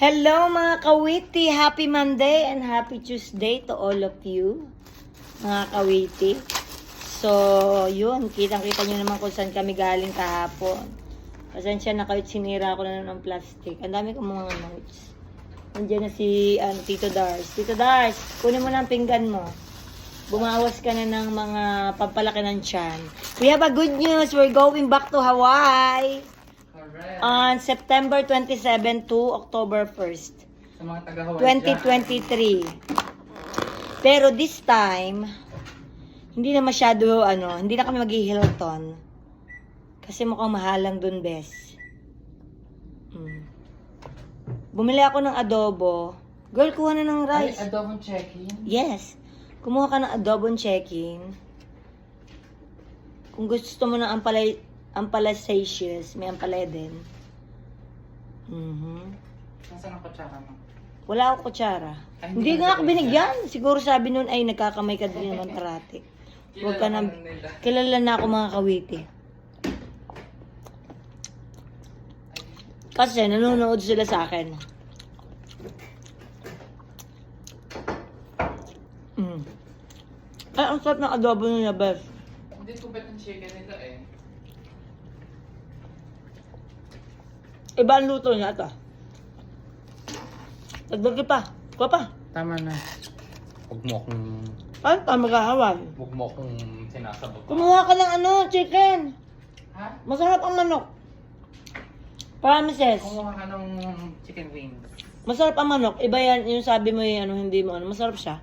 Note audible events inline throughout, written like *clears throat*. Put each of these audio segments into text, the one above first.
Hello mga kawiti! Happy Monday and happy Tuesday to all of you, mga kawiti. So, yun, kitang-kita nyo naman kung saan kami galing kahapon. Pasensya na kahit sinira ko na ng plastic. Ang dami kong mga notes. Nandiyan na si ano, Tito Dars. Tito Dars, kunin mo na ang pinggan mo. Bumawas ka na ng mga pampalaki ng tiyan. We have a good news. We're going back to Hawaii. On September 27 to October 1st. Sa mga taga-Hawaii 2023. Pero this time, hindi na masyado, ano, hindi na kami mag-Hilton. Kasi mukhang mahalang dun, bes. Mm. Bumili ako ng adobo. Girl, kuha na ng Ay, rice. adobong check-in. Yes. Kumuha ka ng adobong check-in. Kung gusto mo ng ampalay, ampalaceous, may ampalay din. Mhm. Nasaan ang kutsara mo? Wala akong kutsara. Ay, Hindi hindi nga ako binigyan. Siguro sabi nun ay nagkakamay ka din naman karate. *laughs* Huwag ka na, Kilala na ako mga kawiti. Kasi nanonood sila sa akin. Mm. Ay, ang sarap ng adobo nila, best. Hindi ko bet ang chicken nila eh. Iba ang luto niya ito. Dagdag pa. Kuha pa. Tama na. Huwag mo akong... Ano pa maghahawan? Huwag mo akong sinasabot. Kumuha ka ng ano, chicken. Ha? Masarap ang manok. Promises. Kumuha ka ng chicken wings. Masarap ang manok. Iba yan, yung sabi mo yung ano, hindi mo ano. Masarap siya.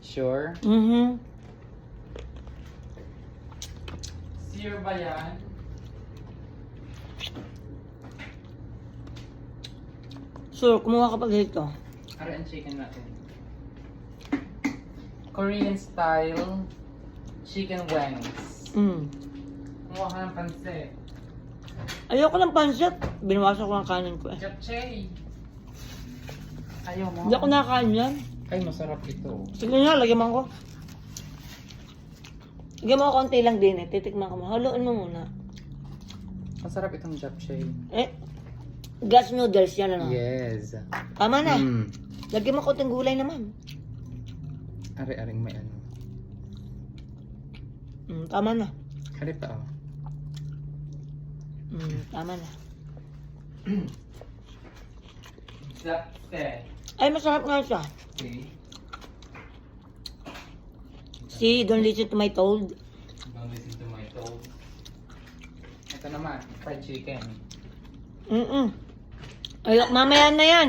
Sure? Mhm. Sure ba yan? So, kumuha ka pa dito. Ang chicken natin. Korean style chicken wings. Mm. Kumuha ka ng pansit. Ayoko ng pansit. Binawasan ko ang kanin ko eh. Japchae. Ayaw mo? Hindi ako nakakain yan. Ay, masarap ito. Sige nga, lagyan mo ko. Lagyan mo ko konti lang din eh. Titikman ko mo. Haluin mo muna. Masarap itong japchae. Eh, gas noodles yan ano. Yes. Tama na. Mm. Lagyan mo konting gulay naman. Ari-aring may ano. Mm, tama na. Ari pa oh. Mm, tama na. Ay, masarap nga siya. Okay. See, don't listen to my told. Don't listen to my told. Ito naman, fried chicken. Mm-mm. Ay, mamaya na yan.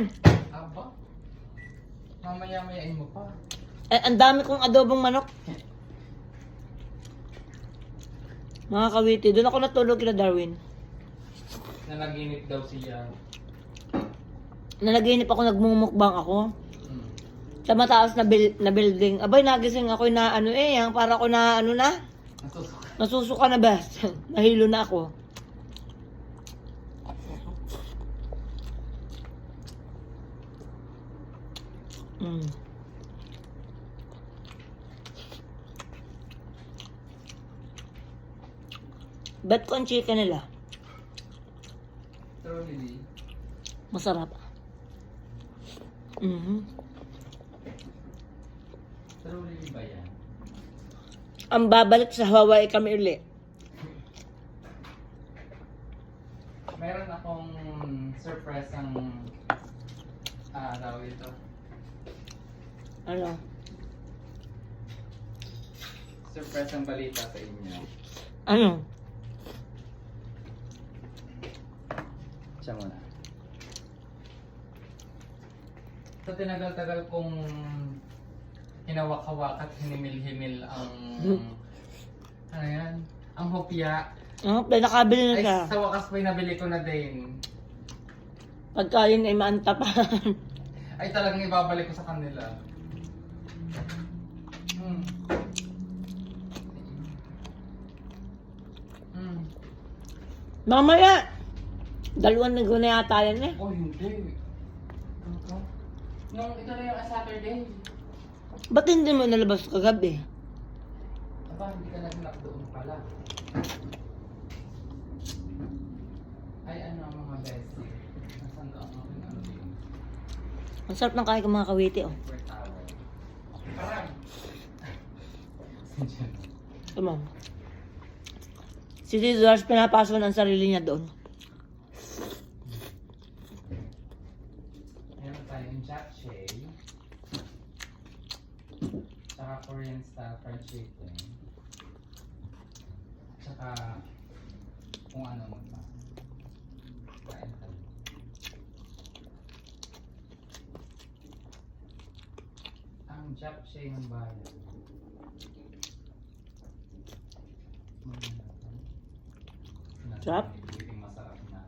Aba? Mamaya-mayain mo pa. Eh, ang dami kong adobong manok. Mga kawiti, doon ako natulog kila Darwin. Nanaginip daw siya. Nanaginip ako, nagmumukbang ako. Mm. Sa mataas na, bil- na building. Abay, nagising ako na ano eh, yung para ako na ano na, Nasusuka. nasusuka na ba? *laughs* Nahilo na ako. Mm. Bet ko ang chicken nila. Truly. Masarap. Mhm. Truly ba yan? Ang babalik sa Hawaii kami uli. Meron akong surprise ang ah, tawag ito. Ano? Surprise ang balita sa inyo. Ano? Siya muna. Sa tinagal-tagal kong hinawak-hawak at hinimil-himil ang... *laughs* ano yan? Ang hopya. Oh, nakabili na Ay, siya. sa wakas po'y nabili ko na din. Pagka yun ay maantapan. Ay, talagang ibabalik ko sa kanila. Hmm. Hmm. Mamaya! Dalawang linggo na yata yan eh. Oh, hindi. Ano to? Nung ito na yung Saturday. Ba't hindi mo nalabas kagabi? Aba, hindi ka nagnak doon pala. Ay, ano ang mga bestie? Nasaan ano yun? Ang sarap ng ko mga kawiti, oh. Come on. Si Dars pinapasok ng sarili niya doon. Meron tayong japchae. Tsaka Korean style fried chicken. Tsaka kung ano mo pa. Kain tayo. Ang japchae ng bayan. Sarap. Hindi masarap na.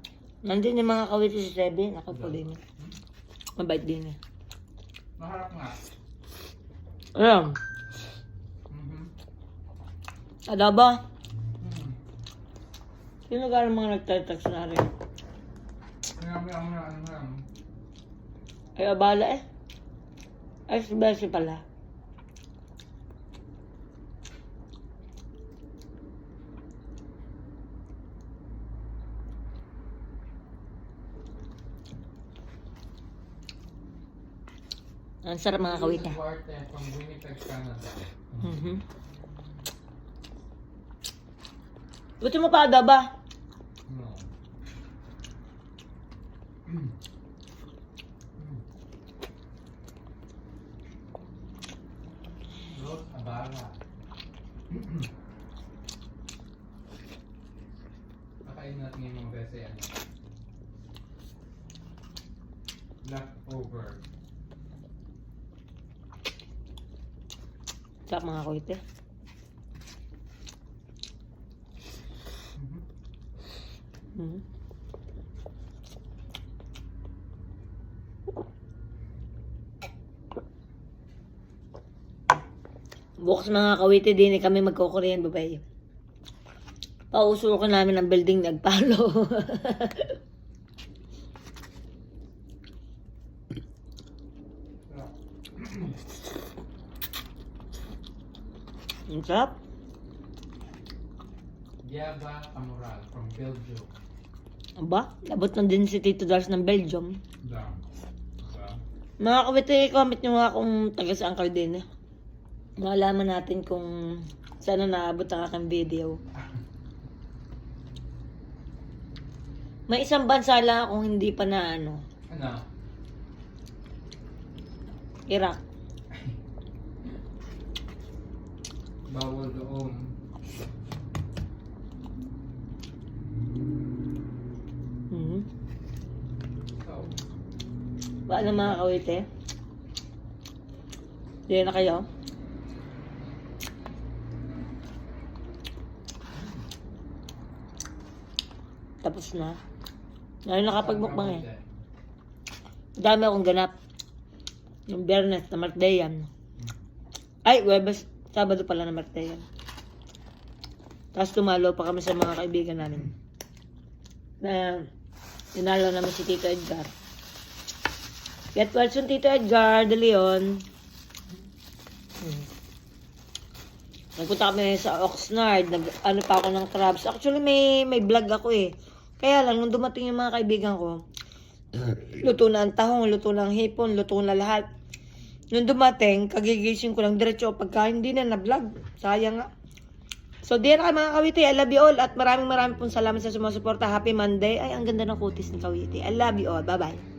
Nandun yung mga kawiti si Sebe. Nakapo din. Mabait din eh. Maharap nga. Ayan. Mhm. Adaba. Sino ka mga nagtitext na rin? Ay, abala eh. Ay, si Bessie pala. Ang sarap mga kawita. Mhm. Buti mo pa adaba. No. Mm. Rose Abara. Kakain natin yung mga bese ano. Leftover. Sarap mga kawita. Mhm. Mhm. Bukas mga kawite din eh, kami magkukuryan babay. Pausukan namin ang building nagpalo. *laughs* Sarap. Ang sarap. Giaba Amoral from Belgium. Aba, labot na din si Tito Dars ng Belgium. Dam. Diba? Mga kawite, comment nyo nga kung taga saan kayo din eh. Malaman natin kung saan na naabot ang aking video. *laughs* May isang bansa lang akong hindi pa na ano, Ano? Iraq. Bawal doon. Mhm. So, Paano mga kawite? Hindi na kayo? Tapos na. Ngayon nakapagmukbang eh. Dami akong ganap. Yung Bernes na Marteyan. Ay, Webes, Sabado pala na Marteyan. Tapos tumalo pa kami sa mga kaibigan namin. Na tinalo namin si Tito Edgar. Get well soon, Tito Edgar de Leon. Hmm. Nagpunta kami sa Oxnard. Nag, ano pa ako ng crabs. Actually, may, may vlog ako eh. Kaya lang, nung dumating yung mga kaibigan ko, *clears throat* luto na ang tahong, luto na ang hipon, luto na lahat. Nung dumating, kagigising ko lang diretso pagka hindi na na-vlog. Sayang nga. So, na kayo mga kawiti. I love you all. At maraming maraming pong salamat sa sumusuporta. Happy Monday. Ay, ang ganda ng kutis ni kawiti. I love you all. Bye-bye.